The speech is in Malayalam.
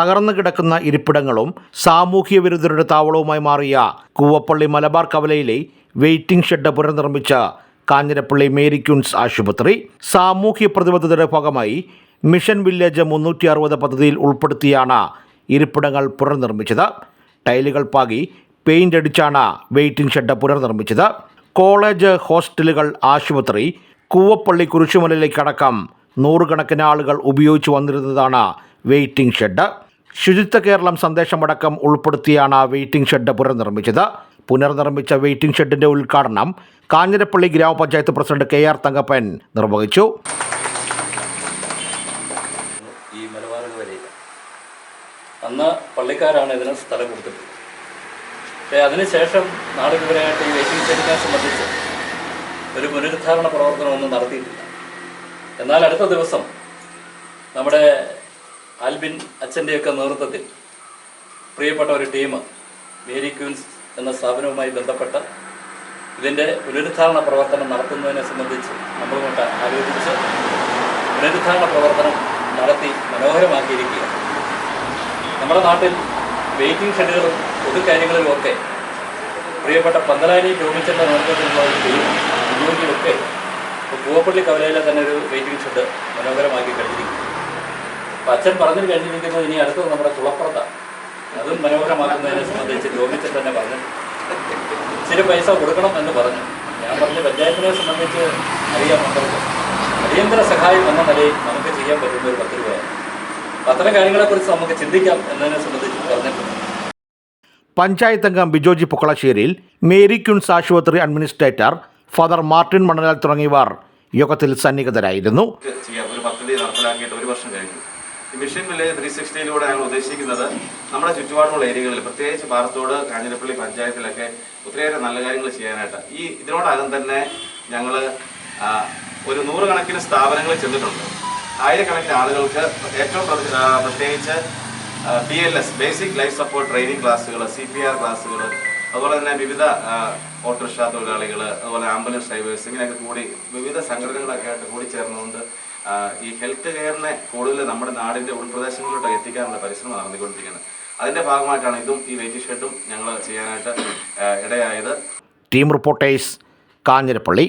തകർന്നു കിടക്കുന്ന ഇരിപ്പിടങ്ങളും സാമൂഹ്യ വിരുദ്ധരുടെ താവളവുമായി മാറിയ കൂവപ്പള്ളി മലബാർ കവലയിലെ വെയിറ്റിംഗ് ഷെഡ് പുനർനിർമ്മിച്ച കാഞ്ഞിരപ്പള്ളി മേരിക്യൂൺസ് ആശുപത്രി സാമൂഹ്യ പ്രതിബദ്ധതയുടെ ഭാഗമായി മിഷൻ വില്ലേജ് മുന്നൂറ്റി അറുപത് പദ്ധതിയിൽ ഉൾപ്പെടുത്തിയാണ് ഇരിപ്പിടങ്ങൾ പുനർനിർമ്മിച്ചത്. ടൈലുകൾ പാകി പെയിന്റ് അടിച്ചാണ് വെയിറ്റിംഗ് ഷെഡ് പുനർനിർമ്മിച്ചത്. കോളേജ് ഹോസ്റ്റലുകൾ ആശുപത്രി കൂവപ്പള്ളി കുരിശുമലയിലേക്കടക്കം നൂറുകണക്കിന് ആളുകൾ ഉപയോഗിച്ചു വന്നിരുന്നതാണ് വെയിറ്റിംഗ് ഷെഡ്. ശുചിത്വ കേരളം സന്ദേശമടക്കം ഉൾപ്പെടുത്തിയാണ് വെയിറ്റിംഗ് ഷെഡ് പുനർനിർമ്മിച്ചത്. പുനർനിർമ്മിച്ച വെയിറ്റിംഗ് ഷെഡിന്റെ ഉദ്ഘാടനം കാഞ്ഞിരപ്പള്ളി ഗ്രാമപഞ്ചായത്ത് പ്രസിഡന്റ് കെ ആർ തങ്കപ്പൻ നിർവഹിച്ചു. ഈ അന്ന് പള്ളിക്കാരാണ് ഇതിന് സ്ഥലം പക്ഷേ അതിനുശേഷം നാളിതുവരെയായിട്ട് ഈ വെയിറ്റിംഗ് ഷെഡിനെ സംബന്ധിച്ച് ഒരു പുനരുദ്ധാരണ പ്രവർത്തനമൊന്നും നടത്തിയിട്ടില്ല. എന്നാൽ അടുത്ത ദിവസം നമ്മുടെ ആൽബിൻ അച്ഛന്റെയൊക്കെ നേതൃത്വത്തിൽ പ്രിയപ്പെട്ട ഒരു ടീം മേരി ക്യൂൻസ് എന്ന സ്ഥാപനവുമായി ബന്ധപ്പെട്ട് ഇതിന്റെ പുനരുദ്ധാരണ പ്രവർത്തനം നടത്തുന്നതിനെ സംബന്ധിച്ച് നമ്മളുമായിട്ട് ആലോചിച്ച് പുനരുദ്ധാരണ പ്രവർത്തനം നടത്തി മനോഹരമാക്കിയിരിക്കുക നമ്മുടെ നാട്ടിൽ വെയിറ്റിംഗ് ഷെഡുകളും പൊതുകാര്യങ്ങളിലുമൊക്കെ പ്രിയപ്പെട്ട പന്തലാനി ടോമിച്ചന്റെ നേതൃത്വത്തിലുള്ള ഒരു ടീം ഇപ്പോൾ പൂവപ്പള്ളി കവലയിലെ തന്നെ ഒരു വെയിറ്റിംഗ് ഷെഡ് മനോഹരമാക്കി കഴിഞ്ഞിരിക്കുന്നു. അപ്പം അച്ഛൻ പറഞ്ഞു കഴിഞ്ഞിരിക്കുന്നത് ഇനി അടുത്തത് നമ്മുടെ കുളപ്പുറത്താണ് അതും മനോഹരമാക്കുന്നതിനെ സംബന്ധിച്ച് ടോമിച്ചൻ തന്നെ പറഞ്ഞു. ഇച്ചിരി പൈസ കൊടുക്കണം എന്ന് പറഞ്ഞു. ഞാൻ പറഞ്ഞ പഞ്ചായത്തിനെ സംബന്ധിച്ച് അറിയാൻ മന്ത്രിക്ക് അടിയന്തര സഹായം എന്ന നിലയിൽ നമുക്ക് ചെയ്യാൻ പറ്റുന്ന ഒരു പത്ത് രൂപയാണ് അത്തരം കാര്യങ്ങളെക്കുറിച്ച് നമുക്ക് ചിന്തിക്കാം എന്നതിനെ സംബന്ധിച്ച് പറഞ്ഞിട്ടുണ്ട്. പഞ്ചായത്ത് അംഗം ബിജോജി പുക്കളശ്ശേരിയിൽ മേരി ക്യൂൺസ് ആശുപത്രി അഡ്മിനിസ്ട്രേറ്റർ ഫാദർ മാർട്ടിൻ മണലാൽ തുടങ്ങിയവർ യോഗത്തിൽ സന്നിഹിതരായിരുന്നു. ഒരു പദ്ധതി നടപ്പിലാക്കിയിട്ട് ഒരു വർഷം കഴിഞ്ഞു. മിഷൻ വില്ലേജ് ത്രീ സിക്സ്റ്റിയിലൂടെ ഞങ്ങൾ ഉദ്ദേശിക്കുന്നത് നമ്മുടെ ചുറ്റുപാടുമുള്ള ഏരിയകളിൽ പ്രത്യേകിച്ച് പാറത്തോട് കാഞ്ഞിരപ്പള്ളി പഞ്ചായത്തിലൊക്കെ ഒത്തിരിയേറെ നല്ല കാര്യങ്ങൾ ചെയ്യാനായിട്ട്. ഈ ഇതിനോടകം തന്നെ ഞങ്ങൾ ഒരു നൂറുകണക്കിന് സ്ഥാപനങ്ങൾ ചെന്നിട്ടുണ്ട്. ആയിരക്കണക്കിന് ആളുകൾക്ക് ഏറ്റവും പ്രത്യേകിച്ച് B L S basic life support training ക്ലാസ്സുകൾ സി പി ആർ ക്ലാസ്സുകൾ അതുപോലെ തന്നെ വിവിധ ഓട്ടോറിക്ഷ തൊഴിലാളികൾ അതുപോലെ ആംബുലൻസ് ഡ്രൈവേഴ്സ് ഇങ്ങനെയൊക്കെ കൂടി വിവിധ സംഘടനകളൊക്കെ ആയിട്ട് കൂടി ചേർന്നുകൊണ്ട് ഈ ഹെൽത്ത് കെയറിനെ കൂടുതൽ നമ്മുടെ നാടിന്റെ ഉൾപ്രദേശങ്ങളിലോട്ട് എത്തിക്കാനുള്ള പരിശ്രമം നടന്നുകൊണ്ടിരിക്കുന്നത് അതിന്റെ ഭാഗമായിട്ടാണ് ഇതും ഈ വെയിറ്റ് ഷെഡും ഞങ്ങൾ ചെയ്യാനായിട്ട് ഇടയായത്. Team reporters Kanjirappally.